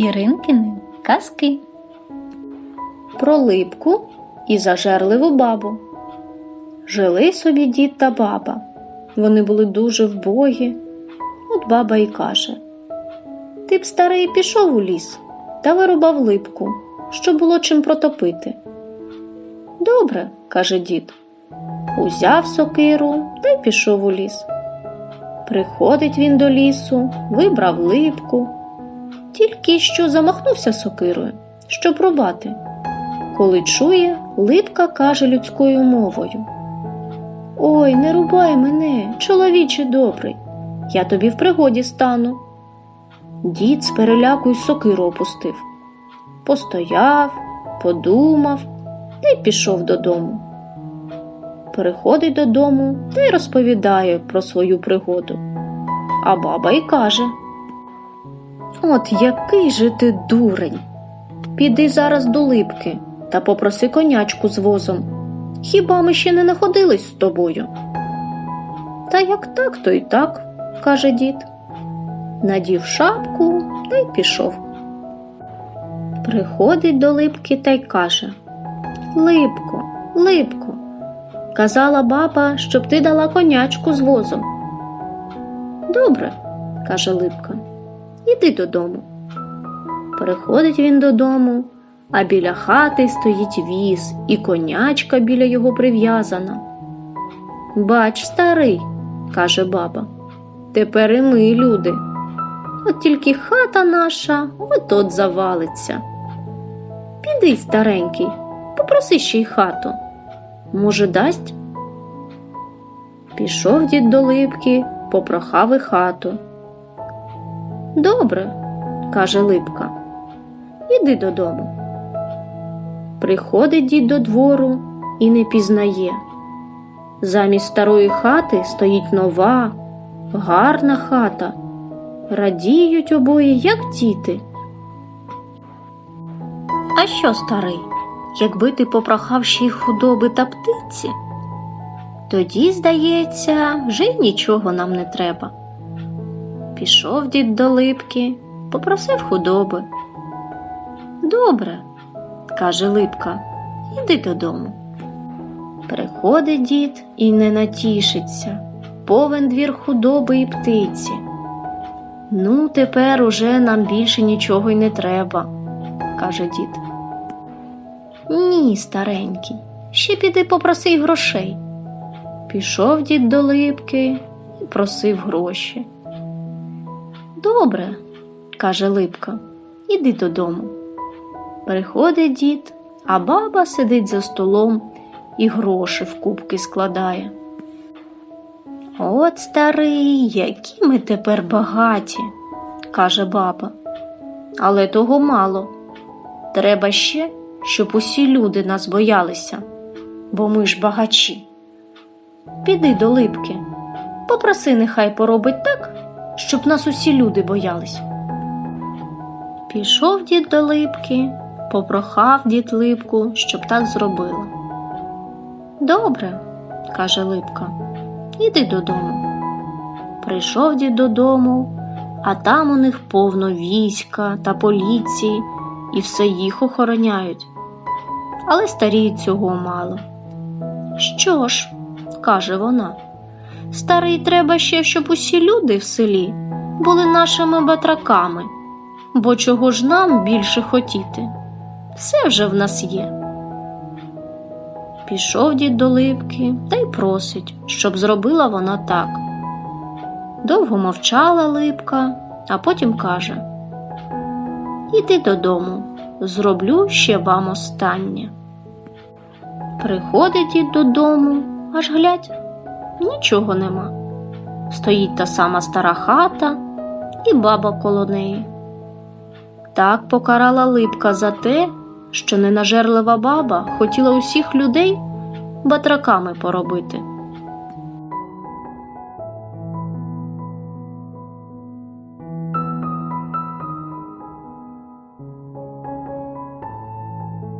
Іринкини казки. Про липку і зажерливу бабу. Жили собі дід та баба. Вони були дуже вбогі. От баба й каже: Ти б старий пішов у ліс та вирубав липку, щоб було чим протопити. Добре, каже дід. Узяв сокиру та й пішов у ліс. Приходить він до лісу, вибрав липку, тільки що замахнувся сокирою, щоб рубати. Коли чує, липка каже людською мовою: Ой, не рубай мене, чоловіче добрий, я тобі в пригоді стану. Дід з переляку й сокиру опустив. Постояв, подумав та пішов додому. Приходить додому та й розповідає про свою пригоду. А баба й каже: От який же ти дурень. Піди зараз до липки та попроси конячку з возом. Хіба ми ще не находились з тобою? Та як так, то й так, каже дід. Надів шапку та й пішов. Приходить до липки та й каже Липко, липко, казала баба, щоб ти дала конячку з возом. Добре, каже Липка, іди додому. Приходить він додому, а біля хати стоїть віз, і конячка біля його прив'язана. Бач, старий, каже баба, тепер і ми люди. От тільки хата наша от от завалиться. Піди, старенький, попроси ще й хату. Може, дасть? Пішов дід до липки, попрохав і хату. Добре, каже Липка, іди додому. Приходить дід до двору і не пізнає. Замість старої хати стоїть нова, гарна хата. Радіють обоє, як діти. А що, старий, якби ти попрохав ще й худоби та птиці? Тоді, здається, вже й нічого нам не треба. Пішов дід до липки, попросив худоби. Добре, каже Липка, іди додому. Приходить дід і не натішиться, повен двір худоби і птиці. Ну, тепер уже нам більше нічого й не треба, каже дід. Ні, старенький, ще піди попроси грошей. Пішов дід до липки і просив гроші. Добре, каже Липка, іди додому. Приходить дід, а баба сидить за столом і гроші в кубки складає. От, старий, які ми тепер багаті, каже баба. Але того мало. Треба ще, щоб усі люди нас боялися, бо ми ж багачі. Піди до липки, попроси, нехай поробить так, щоб нас усі люди боялись. Пішов дід до липки, попрохав дід липку, щоб так зробила. Добре, каже липка, іди додому. Прийшов дід додому, а там у них повно війська та поліції, і все їх охороняють. Але старій цього мало. Що ж, каже вона, старий треба ще, щоб усі люди в селі були нашими батраками, бо чого ж нам більше хотіти? Все вже в нас є. Пішов дід до липки та й просить, щоб зробила вона так. Довго мовчала липка, а потім каже: Іди додому, зроблю ще вам останнє. Приходить дід додому, аж глядь, нічого нема. Стоїть та сама стара хата і баба коло неї. Так покарала липка за те, що ненажерлива баба хотіла усіх людей батраками поробити.